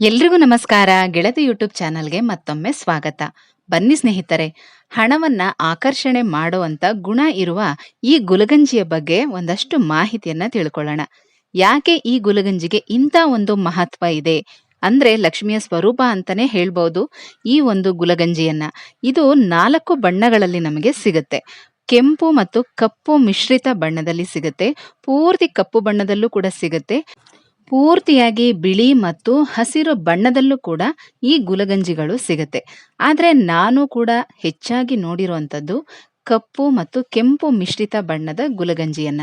ಎಲ್ರಿಗೂ ನಮಸ್ಕಾರ. ಗೆಳತಿ ಯೂಟ್ಯೂಬ್ ಚಾನಲ್ಗೆ ಮತ್ತೊಮ್ಮೆ ಸ್ವಾಗತ. ಬನ್ನಿ ಸ್ನೇಹಿತರೆ, ಹಣವನ್ನ ಆಕರ್ಷಣೆ ಮಾಡುವಂತ ಗುಣ ಇರುವ ಈ ಗುಲಗಂಜಿಯ ಬಗ್ಗೆ ಒಂದಷ್ಟು ಮಾಹಿತಿಯನ್ನ ತಿಳ್ಕೊಳ್ಳೋಣ. ಯಾಕೆ ಈ ಗುಲಗಂಜಿಗೆ ಇಂಥ ಒಂದು ಮಹತ್ವ ಇದೆ? ಅಂದ್ರೆ ಲಕ್ಷ್ಮಿಯ ಸ್ವರೂಪ ಅಂತಾನೆ ಹೇಳ್ಬೋದು ಈ ಒಂದು ಗುಲಗಂಜಿಯನ್ನ. ಇದು ನಾಲ್ಕು ಬಣ್ಣಗಳಲ್ಲಿ ನಮಗೆ ಸಿಗುತ್ತೆ. ಕೆಂಪು ಮತ್ತು ಕಪ್ಪು ಮಿಶ್ರಿತ ಬಣ್ಣದಲ್ಲಿ ಸಿಗುತ್ತೆ. ಪೂರ್ತಿ ಕಪ್ಪು ಬಣ್ಣದಲ್ಲೂ ಕೂಡ ಸಿಗುತ್ತೆ. ಪೂರ್ತಿಯಾಗಿ ಬಿಳಿ ಮತ್ತು ಹಸಿರು ಬಣ್ಣದಲ್ಲೂ ಕೂಡ ಈ ಗುಲಗಂಜಿಗಳು ಸಿಗುತ್ತೆ. ಆದರೆ ನಾನು ಕೂಡ ಹೆಚ್ಚಾಗಿ ನೋಡಿರುವಂಥದ್ದು ಕಪ್ಪು ಮತ್ತು ಕೆಂಪು ಮಿಶ್ರಿತ ಬಣ್ಣದ ಗುಲಗಂಜಿಯನ್ನ.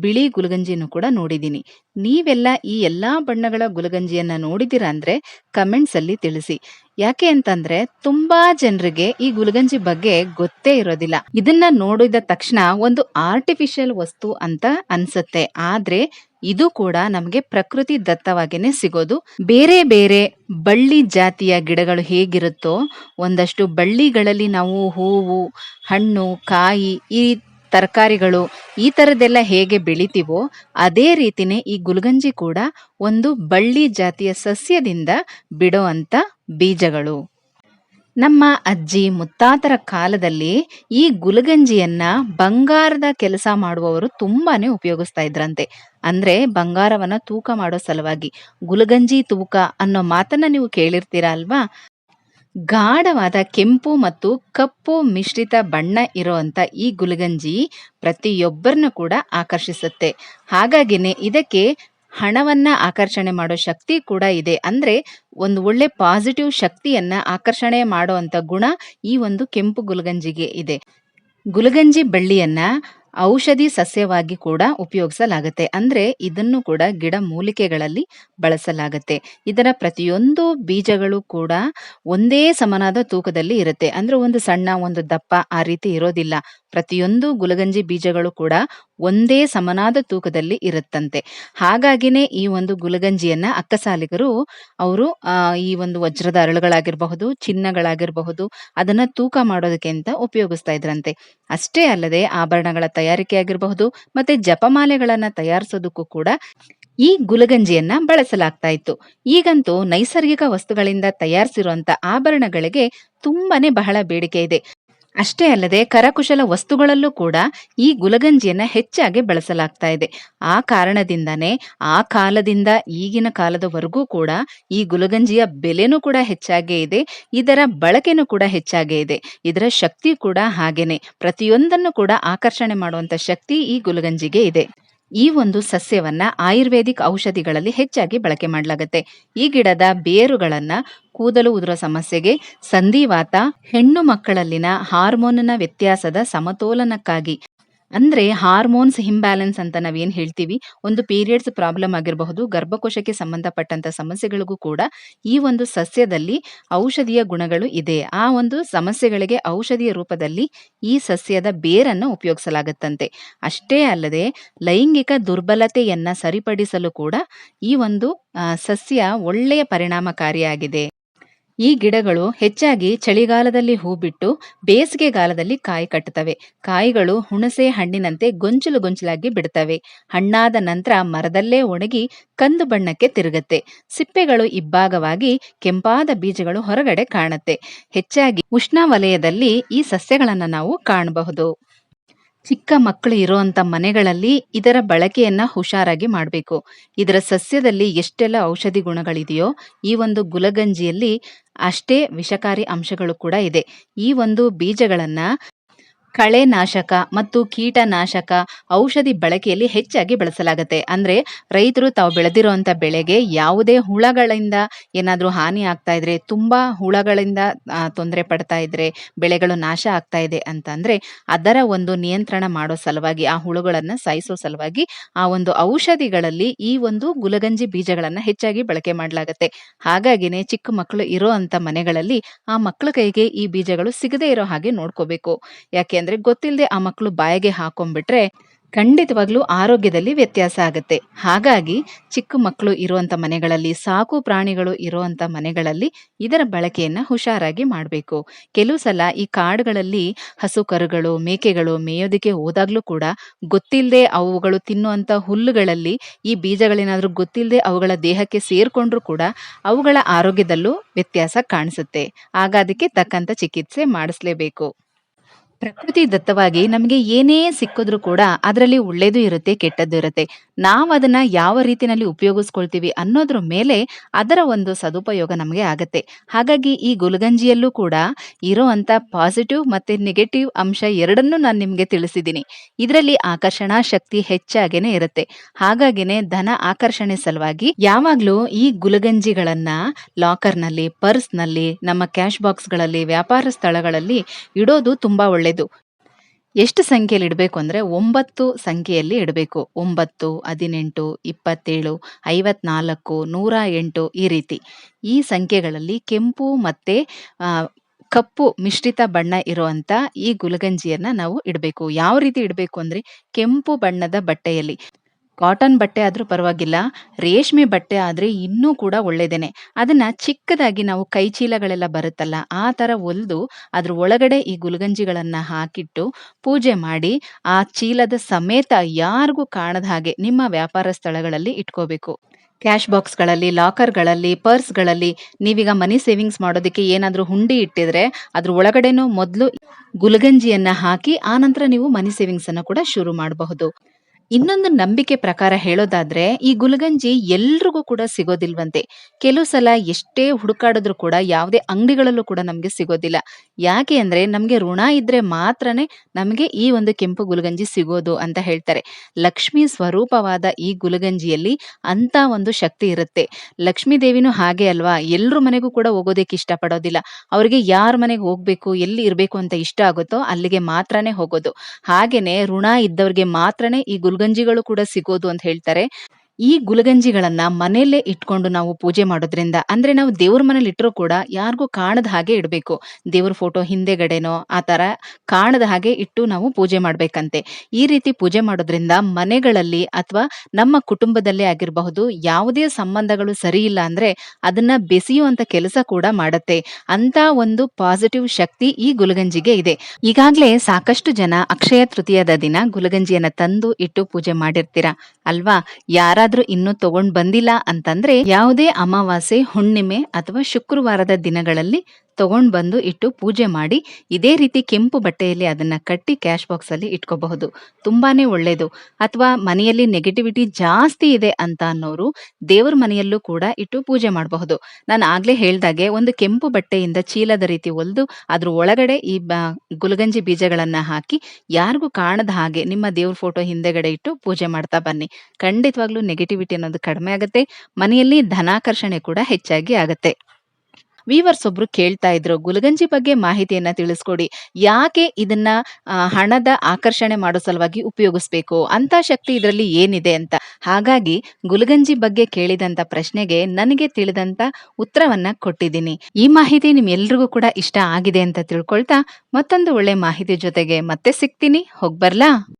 ಬಿಳಿ ಗುಲಗಂಜಿಯನ್ನು ಕೂಡ ನೋಡಿದ್ದೀನಿ. ನೀವೆಲ್ಲ ಈ ಎಲ್ಲ ಬಣ್ಣಗಳ ಗುಲಗಂಜಿಯನ್ನು ನೋಡಿದ್ದೀರಾ ಅಂದರೆ ಕಮೆಂಟ್ಸಲ್ಲಿ ತಿಳಿಸಿ. ಯಾಕೆ ಅಂತಂದ್ರೆ ತುಂಬಾ ಜನರಿಗೆ ಈ ಗುಲಗಂಜಿ ಬಗ್ಗೆ ಗೊತ್ತೇ ಇರೋದಿಲ್ಲ. ಇದನ್ನ ನೋಡಿದ ತಕ್ಷಣ ಒಂದು ಆರ್ಟಿಫಿಷಿಯಲ್ ವಸ್ತು ಅಂತ ಅನ್ಸುತ್ತೆ. ಆದ್ರೆ ಇದು ಕೂಡ ನಮಗೆ ಪ್ರಕೃತಿ ದತ್ತವಾಗೇನೆ ಸಿಗೋದು. ಬೇರೆ ಬೇರೆ ಬಳ್ಳಿ ಜಾತಿಯ ಗಿಡಗಳು ಹೇಗಿರುತ್ತೋ ಒಂದಷ್ಟು ಬಳ್ಳಿಗಳಲ್ಲಿ ನಾವು ಹೂವು, ಹಣ್ಣು, ಕಾಯಿ ಈ ತರಕಾರಿಗಳು ಈ ಥರದ್ದೆಲ್ಲ ಹೇಗೆ ಬೆಳಿತೀವೋ ಅದೇ ರೀತಿನೇ ಈ ಗುಲ್ಗಂಜಿ ಕೂಡ ಒಂದು ಬಳ್ಳಿ ಜಾತಿಯ ಸಸ್ಯದಿಂದ ಬಿಡೋ ಬೀಜಗಳು. ನಮ್ಮ ಅಜ್ಜಿ ಮುತ್ತಾತರ ಕಾಲದಲ್ಲಿ ಈ ಗುಲಗಂಜಿಯನ್ನ ಬಂಗಾರದ ಕೆಲಸ ಮಾಡುವವರು ತುಂಬಾನೇ ಉಪಯೋಗಿಸ್ತಾ ಇದ್ರಂತೆ. ಅಂದ್ರೆ ಬಂಗಾರವನ್ನ ತೂಕ ಮಾಡೋ ಸಲುವಾಗಿ ಗುಲಗಂಜಿ ತೂಕ ಅನ್ನೋ ಮಾತನ್ನ ನೀವು ಕೇಳಿರ್ತೀರಾ ಅಲ್ವಾ? ಗಾಢವಾದ ಕೆಂಪು ಮತ್ತು ಕಪ್ಪು ಮಿಶ್ರಿತ ಬಣ್ಣ ಇರುವಂತ ಈ ಗುಲಗಂಜಿ ಪ್ರತಿಯೊಬ್ಬರನ್ನು ಕೂಡ ಆಕರ್ಷಿಸುತ್ತೆ. ಹಾಗಾಗಿನೇ ಇದಕ್ಕೆ ಹಣವನ್ನ ಆಕರ್ಷಣೆ ಮಾಡೋ ಶಕ್ತಿ ಕೂಡ ಇದೆ. ಅಂದ್ರೆ ಒಂದು ಒಳ್ಳೆ ಪಾಸಿಟಿವ್ ಶಕ್ತಿಯನ್ನ ಆಕರ್ಷಣೆ ಮಾಡುವಂತ ಗುಣ ಈ ಒಂದು ಕೆಂಪು ಗುಲಗಂಜಿಗೆ ಇದೆ. ಗುಲಗಂಜಿ ಬಳ್ಳಿಯನ್ನ ಔಷಧಿ ಸಸ್ಯವಾಗಿ ಕೂಡ ಉಪಯೋಗಿಸಲಾಗುತ್ತೆ. ಅಂದ್ರೆ ಇದನ್ನು ಕೂಡ ಗಿಡ ಮೂಲಿಕೆಗಳಲ್ಲಿ ಬಳಸಲಾಗುತ್ತೆ. ಇದರ ಪ್ರತಿಯೊಂದು ಬೀಜಗಳು ಕೂಡ ಒಂದೇ ಸಮನಾದ ತೂಕದಲ್ಲಿ ಇರುತ್ತೆ. ಅಂದ್ರೆ ಒಂದು ಸಣ್ಣ, ಒಂದು ದಪ್ಪ ಆ ರೀತಿ ಇರೋದಿಲ್ಲ. ಪ್ರತಿಯೊಂದು ಗುಲಗಂಜಿ ಬೀಜಗಳು ಕೂಡ ಒಂದೇ ಸಮನಾದ ತೂಕದಲ್ಲಿ ಇರುತ್ತಂತೆ. ಹಾಗಾಗಿನೇ ಈ ಒಂದು ಗುಲಗಂಜಿಯನ್ನ ಅಕ್ಕಸಾಲಿಗರು ಅವರು ಈ ಒಂದು ವಜ್ರದ ಅರಳುಗಳಾಗಿರಬಹುದು, ಚಿನ್ನಗಳಾಗಿರಬಹುದು, ಅದನ್ನ ತೂಕ ಮಾಡೋದಕ್ಕೆ ಅಂತ ಉಪಯೋಗಿಸ್ತಾ ಇದ್ರಂತೆ. ಅಷ್ಟೇ ಅಲ್ಲದೆ ಆಭರಣಗಳ ತಯಾರಿಕೆ ಆಗಿರಬಹುದು ಮತ್ತೆ ಜಪಮಾಲೆಗಳನ್ನ ತಯಾರಿಸೋದಕ್ಕೂ ಕೂಡ ಈ ಗುಲಗಂಜಿಯನ್ನ ಬಳಸಲಾಗ್ತಾ ಇತ್ತು ಈಗಂತೂ ನೈಸರ್ಗಿಕ ವಸ್ತುಗಳಿಂದ ತಯಾರಿಸಿರುವಂತ ಆಭರಣಗಳಿಗೆ ತುಂಬಾನೇ ಬಹಳ ಬೇಡಿಕೆ ಇದೆ. ಅಷ್ಟೇ ಅಲ್ಲದೆ ಕರಕುಶಲ ವಸ್ತುಗಳಲ್ಲೂ ಕೂಡ ಈ ಗುಲಗಂಜಿಯನ್ನ ಹೆಚ್ಚಾಗಿ ಬಳಸಲಾಗ್ತಾ ಇದೆ. ಆ ಕಾರಣದಿಂದಾನೇ ಆ ಕಾಲದಿಂದ ಈಗಿನ ಕಾಲದವರೆಗೂ ಕೂಡ ಈ ಗುಲಗಂಜಿಯ ಬೆಲೆನೂ ಕೂಡ ಹೆಚ್ಚಾಗೇ ಇದೆ, ಇದರ ಬಳಕೆನೂ ಕೂಡ ಹೆಚ್ಚಾಗೇ ಇದೆ. ಇದರ ಶಕ್ತಿ ಕೂಡ ಹಾಗೇನೆ. ಪ್ರತಿಯೊಂದನ್ನು ಕೂಡ ಆಕರ್ಷಣೆ ಮಾಡುವಂತ ಶಕ್ತಿ ಈ ಗುಲಗಂಜಿಗೆ ಇದೆ. ಈ ಒಂದು ಸಸ್ಯವನ್ನ ಆಯುರ್ವೇದಿಕ್ ಔಷಧಿಗಳಲ್ಲಿ ಹೆಚ್ಚಾಗಿ ಬಳಕೆ ಮಾಡಲಾಗುತ್ತೆ. ಈ ಗಿಡದ ಬೇರುಗಳನ್ನ ಕೂದಲು ಉದುರೋ ಸಮಸ್ಯೆಗೆ ಸಂಧಿವಾತ, ಹೆಣ್ಣು ಮಕ್ಕಳಲ್ಲಿನ ಹಾರ್ಮೋನ್ನ ವ್ಯತ್ಯಾಸದ ಸಮತೋಲನಕ್ಕಾಗಿ ಅಂದ್ರೆ ಹಾರ್ಮೋನ್ಸ್ ಹಿಂಬ್ಯಾಲೆನ್ಸ್ ಅಂತ ನಾವೇನು ಹೇಳ್ತೀವಿ? ಒಂದು ಪೀರಿಯಡ್ಸ್ ಪ್ರಾಬ್ಲಮ್ ಆಗಿರಬಹುದು, ಗರ್ಭಕೋಶಕ್ಕೆ ಸಂಬಂಧಪಟ್ಟಂತ ಸಮಸ್ಯೆಗಳಿಗೂ ಕೂಡ ಈ ಒಂದು ಸಸ್ಯದಲ್ಲಿ ಔಷಧಿಯ ಗುಣಗಳು ಇದೆ. ಆ ಒಂದು ಸಮಸ್ಯೆಗಳಿಗೆ ಔಷಧಿಯ ರೂಪದಲ್ಲಿ ಈ ಸಸ್ಯದ ಬೇರನ್ನು ಉಪಯೋಗಿಸಲಾಗುತ್ತಂತೆ. ಅಷ್ಟೇ ಅಲ್ಲದೆ ಲೈಂಗಿಕ ದುರ್ಬಲತೆಯನ್ನ ಸರಿಪಡಿಸಲು ಕೂಡ ಈ ಒಂದು ಸಸ್ಯ ಒಳ್ಳೆಯ ಪರಿಣಾಮಕಾರಿಯಾಗಿದೆ. ಈ ಗಿಡಗಳು ಹೆಚ್ಚಾಗಿ ಚಳಿಗಾಲದಲ್ಲಿ ಹೂ ಬಿಟ್ಟು ಬೇಸಿಗೆಗಾಲದಲ್ಲಿ ಕಾಯಿ ಕಟ್ಟುತ್ತವೆ. ಕಾಯಿಗಳು ಹುಣಸೆ ಹಣ್ಣಿನಂತೆ ಗೊಂಚಲು ಗೊಂಚಲಾಗಿ ಬಿಡುತ್ತವೆ. ಹಣ್ಣಾದ ನಂತರ ಮರದಲ್ಲೇ ಒಣಗಿ ಕಂದು ಬಣ್ಣಕ್ಕೆ ತಿರುಗುತ್ತೆ. ಸಿಪ್ಪೆಗಳು ಇಬ್ಬಾಗವಾಗಿ ಕೆಂಪಾದ ಬೀಜಗಳು ಹೊರಗಡೆ ಕಾಣುತ್ತೆ. ಹೆಚ್ಚಾಗಿ ಉಷ್ಣವಲಯದಲ್ಲಿ ಈ ಸಸ್ಯಗಳನ್ನು ನಾವು ಕಾಣಬಹುದು. ಚಿಕ್ಕ ಮಕ್ಕಳು ಇರುವಂತ ಮನೆಗಳಲ್ಲಿ ಇದರ ಬಳಕೆಯನ್ನ ಹುಷಾರಾಗಿ ಮಾಡಬೇಕು. ಇದರ ಸಸ್ಯದಲ್ಲಿ ಎಷ್ಟೆಲ್ಲ ಔಷಧಿ ಗುಣಗಳಿದೆಯೋ ಈ ಒಂದು ಗುಲಗಂಜಿಯಲ್ಲಿ ಅಷ್ಟೇ ವಿಷಕಾರಿ ಅಂಶಗಳು ಕೂಡ ಇದೆ. ಈ ಒಂದು ಬೀಜಗಳನ್ನ ಕಳೆನಾಶಕ ಮತ್ತು ಕೀಟನಾಶಕ ಔಷಧಿ ಬಳಕೆಯಲ್ಲಿ ಹೆಚ್ಚಾಗಿ ಬಳಸಲಾಗುತ್ತೆ. ಅಂದ್ರೆ ರೈತರು ತಾವು ಬೆಳೆದಿರುವಂತ ಬೆಳೆಗೆ ಯಾವುದೇ ಹುಳಗಳಿಂದ ಏನಾದರೂ ಹಾನಿ ಆಗ್ತಾ ಇದ್ರೆ, ತುಂಬಾ ಹುಳಗಳಿಂದ ತೊಂದರೆ ಪಡ್ತಾ ಇದ್ರೆ, ಬೆಳೆಗಳು ನಾಶ ಆಗ್ತಾ ಇದೆ ಅಂತಂದ್ರೆ ಅದರ ಒಂದು ನಿಯಂತ್ರಣ ಮಾಡೋ ಸಲುವಾಗಿ, ಆ ಹುಳುಗಳನ್ನು ಸಾಯಿಸೋ ಸಲುವಾಗಿ ಆ ಒಂದು ಔಷಧಿಗಳಲ್ಲಿ ಈ ಒಂದು ಗುಲಗಂಜಿ ಬೀಜಗಳನ್ನು ಹೆಚ್ಚಾಗಿ ಬಳಕೆ ಮಾಡಲಾಗುತ್ತೆ. ಹಾಗಾಗಿನೇ ಚಿಕ್ಕ ಮಕ್ಕಳು ಇರೋ ಅಂತ ಮನೆಗಳಲ್ಲಿ ಆ ಮಕ್ಕಳ ಕೈಗೆ ಈ ಬೀಜಗಳು ಸಿಗದೇ ಇರೋ ಹಾಗೆ ನೋಡ್ಕೋಬೇಕು. ಯಾಕೆ ಅಂದ್ರೆ ಗೊತ್ತಿಲ್ಲದೆ ಆ ಮಕ್ಕಳು ಬಾಯಿಗೆ ಹಾಕೊಂಡ್ಬಿಟ್ರೆ ಖಂಡಿತವಾಗ್ಲೂ ಆರೋಗ್ಯದಲ್ಲಿ ವ್ಯತ್ಯಾಸ ಆಗುತ್ತೆ. ಹಾಗಾಗಿ ಚಿಕ್ಕ ಮಕ್ಕಳು ಇರುವಂತ ಮನೆಗಳಲ್ಲಿ, ಸಾಕು ಪ್ರಾಣಿಗಳು ಇರುವಂತ ಮನೆಗಳಲ್ಲಿ ಇದರ ಬಳಕೆಯನ್ನ ಹುಷಾರಾಗಿ ಮಾಡಬೇಕು ಕೆಲವು ಸಲ ಈ ಕಾಡುಗಳಲ್ಲಿ ಹಸು ಕರುಗಳು, ಮೇಕೆಗಳು ಮೇಯೋದಕ್ಕೆ ಹೋದಾಗ್ಲೂ ಕೂಡ ಗೊತ್ತಿಲ್ಲದೆ ಅವುಗಳು ತಿನ್ನುವಂತ ಹುಲ್ಲುಗಳಲ್ಲಿ ಈ ಬೀಜಗಳೇನಾದ್ರೂ ಗೊತ್ತಿಲ್ಲದೆ ಅವುಗಳ ದೇಹಕ್ಕೆ ಸೇರ್ಕೊಂಡ್ರೂ ಕೂಡ ಅವುಗಳ ಆರೋಗ್ಯದಲ್ಲೂ ವ್ಯತ್ಯಾಸ ಕಾಣಿಸುತ್ತೆ. ಆಗ ಅದಕ್ಕೆ ತಕ್ಕಂತ ಚಿಕಿತ್ಸೆ ಮಾಡಿಸ್ಲೇಬೇಕು. ಪ್ರಕೃತಿ ದತ್ತವಾಗಿ ನಮಗೆ ಏನೇ ಸಿಕ್ಕಿದ್ರೂ ಕೂಡ ಅದರಲ್ಲಿ ಒಳ್ಳೇದು ಇರುತ್ತೆ, ಕೆಟ್ಟದ್ದು ಇರುತ್ತೆ. ನಾವದನ್ನ ಯಾವ ರೀತಿನಲ್ಲಿ ಉಪಯೋಗಿಸ್ಕೊಳ್ತೀವಿ ಅನ್ನೋದ್ರ ಮೇಲೆ ಅದರ ಒಂದು ಸದುಪಯೋಗ ನಮಗೆ ಆಗತ್ತೆ. ಹಾಗಾಗಿ ಈ ಗುಲ್ಗಂಜಿಯಲ್ಲೂ ಕೂಡ ಇರೋವಂತ ಪಾಸಿಟಿವ್ ಮತ್ತೆ ನೆಗೆಟಿವ್ ಅಂಶ ಎರಡನ್ನೂ ನಾನು ನಿಮ್ಗೆ ತಿಳಿಸಿದ್ದೀನಿ. ಇದರಲ್ಲಿ ಆಕರ್ಷಣಾ ಶಕ್ತಿ ಹೆಚ್ಚಾಗೇನೆ ಇರುತ್ತೆ. ಹಾಗಾಗಿನೇ ಧನ ಆಕರ್ಷಣೆ ಸಲುವಾಗಿ ಯಾವಾಗಲೂ ಈ ಗುಲಗಂಜಿಗಳನ್ನ ಲಾಕರ್‌ನಲ್ಲಿ, ಪರ್ಸ್‌ನಲ್ಲಿ, ನಮ್ಮ ಕ್ಯಾಶ್ ಬಾಕ್ಸ್‌ಗಳಲ್ಲಿ, ವ್ಯಾಪಾರ ಸ್ಥಳಗಳಲ್ಲಿ ಇಡೋದು ತುಂಬಾ ಒಳ್ಳೇದು. ಎಷ್ಟು ಸಂಖ್ಯೆಯಲ್ಲಿ ಇಡಬೇಕು ಅಂದರೆ ಒಂಬತ್ತು ಸಂಖ್ಯೆಯಲ್ಲಿ ಇಡಬೇಕು. 9, 18, 27, 54, 108 ಈ ರೀತಿ. ಈ ಸಂಖ್ಯೆಗಳಲ್ಲಿ ಕೆಂಪು ಮತ್ತೆ ಕಪ್ಪು ಮಿಶ್ರಿತ ಬಣ್ಣ ಇರುವಂತ ಈ ಗುಲಗಂಜಿಯನ್ನ ನಾವು ಇಡಬೇಕು. ಯಾವ ರೀತಿ ಇಡಬೇಕು ಅಂದ್ರೆ ಕೆಂಪು ಬಣ್ಣದ ಬಟ್ಟೆಯಲ್ಲಿ. ಕಾಟನ್ ಬಟ್ಟೆ ಆದ್ರೂ ಪರವಾಗಿಲ್ಲ, ರೇಷ್ಮೆ ಬಟ್ಟೆ ಆದ್ರೆ ಇನ್ನೂ ಕೂಡ ಒಳ್ಳೇದೇನೆ. ಅದನ್ನ ಚಿಕ್ಕದಾಗಿ ನಾವು ಕೈ ಚೀಲಗಳೆಲ್ಲ ಬರುತ್ತಲ್ಲ, ಆ ಥರ ಹೊಲ್ದು ಅದ್ರ ಒಳಗಡೆ ಈ ಗುಲ್ಗಂಜಿಗಳನ್ನು ಹಾಕಿಟ್ಟು ಪೂಜೆ ಮಾಡಿ, ಆ ಚೀಲದ ಸಮೇತ ಯಾರಿಗೂ ಕಾಣದ ಹಾಗೆ ನಿಮ್ಮ ವ್ಯಾಪಾರ ಸ್ಥಳಗಳಲ್ಲಿ ಇಟ್ಕೋಬೇಕು. ಕ್ಯಾಶ್ ಬಾಕ್ಸ್‌ಗಳಲ್ಲಿ, ಲಾಕರ್‌ಗಳಲ್ಲಿ, ಪರ್ಸ್‌ಗಳಲ್ಲಿ ನೀವೀಗ ಮನಿ ಸೇವಿಂಗ್ಸ್ ಮಾಡೋದಕ್ಕೆ ಏನಾದ್ರೂ ಹುಂಡಿ ಇಟ್ಟಿದ್ರೆ ಅದ್ರ ಒಳಗಡೆನೂ ಮೊದಲು ಗುಲ್ಗಂಜಿಯನ್ನ ಹಾಕಿ ಆನಂತರ ನೀವು ಮನಿ ಸೇವಿಂಗ್ಸ್ ಅನ್ನ ಕೂಡ ಶುರು ಮಾಡಬಹುದು. ಇನ್ನೊಂದು ನಂಬಿಕೆ ಪ್ರಕಾರ ಹೇಳೋದಾದ್ರೆ ಈ ಗುಲಗಂಜಿ ಎಲ್ರಿಗೂ ಕೂಡ ಸಿಗೋದಿಲ್ವಂತೆ. ಕೆಲವು ಸಲ ಎಷ್ಟೇ ಹುಡುಕಾಡಿದ್ರು ಕೂಡ ಯಾವುದೇ ಅಂಗಡಿಗಳಲ್ಲೂ ಕೂಡ ನಮ್ಗೆ ಸಿಗೋದಿಲ್ಲ. ಯಾಕೆ ಅಂದ್ರೆ ನಮ್ಗೆ ಋಣ ಇದ್ರೆ ಮಾತ್ರನೇ ನಮ್ಗೆ ಈ ಒಂದು ಕೆಂಪು ಗುಲಗಂಜಿ ಸಿಗೋದು ಅಂತ ಹೇಳ್ತಾರೆ. ಲಕ್ಷ್ಮಿ ಸ್ವರೂಪವಾದ ಈ ಗುಲಗಂಜಿಯಲ್ಲಿ ಅಂತ ಒಂದು ಶಕ್ತಿ ಇರುತ್ತೆ. ಲಕ್ಷ್ಮೀ ದೇವಿನೂ ಹಾಗೆ ಅಲ್ವಾ? ಎಲ್ರ ಮನೆಗೂ ಕೂಡ ಹೋಗೋದಕ್ಕೆ ಇಷ್ಟಪಡೋದಿಲ್ಲ. ಅವ್ರಿಗೆ ಯಾರ್ ಮನೆಗೆ ಹೋಗ್ಬೇಕು, ಎಲ್ಲಿ ಇರ್ಬೇಕು ಅಂತ ಇಷ್ಟ ಆಗುತ್ತೋ ಅಲ್ಲಿಗೆ ಮಾತ್ರನೇ ಹೋಗೋದು. ಹಾಗೇನೆ ಋಣ ಇದ್ದವ್ರಿಗೆ ಮಾತ್ರನೇ ಈ ಗುಲ್ಗಂಜಿಗಳು ಕೂಡ ಸಿಗೋದು ಅಂತ ಹೇಳ್ತಾರೆ. ಈ ಗುಲಗಂಜಿಗಳನ್ನ ಮನೆಯಲ್ಲೇ ಇಟ್ಕೊಂಡು ನಾವು ಪೂಜೆ ಮಾಡೋದ್ರಿಂದ ಅಂದ್ರೆ ನಾವು ದೇವ್ರ ಮನೇಲಿ ಇಟ್ರೂ ಕೂಡ ಯಾರಿಗೂ ಕಾಣದ ಹಾಗೆ ಇಡಬೇಕು ದೇವ್ರ ಫೋಟೋ ಹಿಂದೆಗಡೆನೋ ಆ ತರ ಕಾಣದ ಹಾಗೆ ಇಟ್ಟು ನಾವು ಪೂಜೆ ಮಾಡ್ಬೇಕಂತೆ. ಈ ರೀತಿ ಪೂಜೆ ಮಾಡೋದ್ರಿಂದ ಮನೆಗಳಲ್ಲಿ ಅಥವಾ ನಮ್ಮ ಕುಟುಂಬದಲ್ಲೇ ಆಗಿರಬಹುದು, ಯಾವುದೇ ಸಂಬಂಧಗಳು ಸರಿಯಿಲ್ಲ ಅಂದ್ರೆ ಅದನ್ನ ಬೆಸೆಯುವಂತ ಕೆಲಸ ಕೂಡ ಮಾಡತ್ತೆ. ಅಂತ ಒಂದು ಪಾಸಿಟಿವ್ ಶಕ್ತಿ ಈ ಗುಲಗಂಜಿಗೆ ಇದೆ. ಈಗಾಗಲೇ ಸಾಕಷ್ಟು ಜನ ಅಕ್ಷಯ ತೃತೀಯದ ದಿನ ಗುಲಗಂಜಿಯನ್ನ ತಂದು ಇಟ್ಟು ಪೂಜೆ ಮಾಡಿರ್ತೀರ ಅಲ್ವಾ? ಯಾರಾದ್ರೂ ಇನ್ನೂ ತಗೊಂಡ್ ಬಂದಿಲ್ಲ ಅಂತಂದ್ರೆ ಯಾವುದೇ ಅಮಾವಾಸ್ಯೆ, ಹುಣ್ಣಿಮೆ ಅಥವಾ ಶುಕ್ರವಾರದ ದಿನಗಳಲ್ಲಿ ತಗೊಂಡ್ ಬಂದು ಇಟ್ಟು ಪೂಜೆ ಮಾಡಿ ಇದೇ ರೀತಿ ಕೆಂಪು ಬಟ್ಟೆಯಲ್ಲಿ ಅದನ್ನ ಕಟ್ಟಿ ಕ್ಯಾಶ್ ಬಾಕ್ಸಲ್ಲಿ ಇಟ್ಕೋಬಹುದು. ತುಂಬಾನೇ ಒಳ್ಳೆಯದು ಅಥವಾ ಮನೆಯಲ್ಲಿ ನೆಗೆಟಿವಿಟಿ ಜಾಸ್ತಿ ಇದೆ ಅಂತ ಅನ್ನೋರು ದೇವ್ರ ಮನೆಯಲ್ಲೂ ಕೂಡ ಇಟ್ಟು ಪೂಜೆ ಮಾಡಬಹುದು. ನಾನು ಆಗ್ಲೇ ಹೇಳ್ದಾಗೆ ಒಂದು ಕೆಂಪು ಬಟ್ಟೆಯಿಂದ ಚೀಲದ ರೀತಿ ಒಲಿದು ಅದ್ರ ಒಳಗಡೆ ಈ ಗುಲಗಂಜಿ ಬೀಜಗಳನ್ನ ಹಾಕಿ ಯಾರಿಗೂ ಕಾಣದ ಹಾಗೆ ನಿಮ್ಮ ದೇವ್ರ ಫೋಟೋ ಹಿಂದೆಗಡೆ ಇಟ್ಟು ಪೂಜೆ ಮಾಡ್ತಾ ಬನ್ನಿ. ಖಂಡಿತವಾಗ್ಲೂ ನೆಗೆಟಿವಿಟಿ ಅನ್ನೋದು ಕಡಿಮೆ ಆಗುತ್ತೆ ಮನೆಯಲ್ಲಿ ಧನಾಕರ್ಷಣೆ ಕೂಡ ಹೆಚ್ಚಾಗಿ ಆಗತ್ತೆ. ವೀವರ್ಸ್ ಒಬ್ರು ಕೇಳ್ತಾ ಇದ್ರು, ಗುಲಗಂಜಿ ಬಗ್ಗೆ ಮಾಹಿತಿಯನ್ನ ತಿಳಿಸ್ಕೊಡಿ. ಯಾಕೆ ಇದನ್ನ ಹಣದ ಆಕರ್ಷಣೆ ಮಾಡೋ ಸಲುವಾಗಿ ಉಪಯೋಗಿಸ್ಬೇಕು? ಅಂತ ಶಕ್ತಿ ಇದರಲ್ಲಿ ಏನಿದೆ ಅಂತ. ಹಾಗಾಗಿ ಗುಲಗಂಜಿ ಬಗ್ಗೆ ಕೇಳಿದಂತ ಪ್ರಶ್ನೆಗೆ ನನಗೆ ತಿಳಿದಂತ ಉತ್ತರವನ್ನ ಕೊಟ್ಟಿದ್ದೀನಿ. ಈ ಮಾಹಿತಿ ನಿಮ್ಮೆಲ್ರಿಗೂ ಕೂಡ ಇಷ್ಟ ಆಗಿದೆ ಅಂತ ತಿಳ್ಕೊಳ್ತಾ ಮತ್ತೊಂದು ಒಳ್ಳೆ ಮಾಹಿತಿ ಜೊತೆಗೆ ಮತ್ತೆ ಸಿಗ್ತೀನಿ. ಹೋಗ್ಬರ್ಲಾ?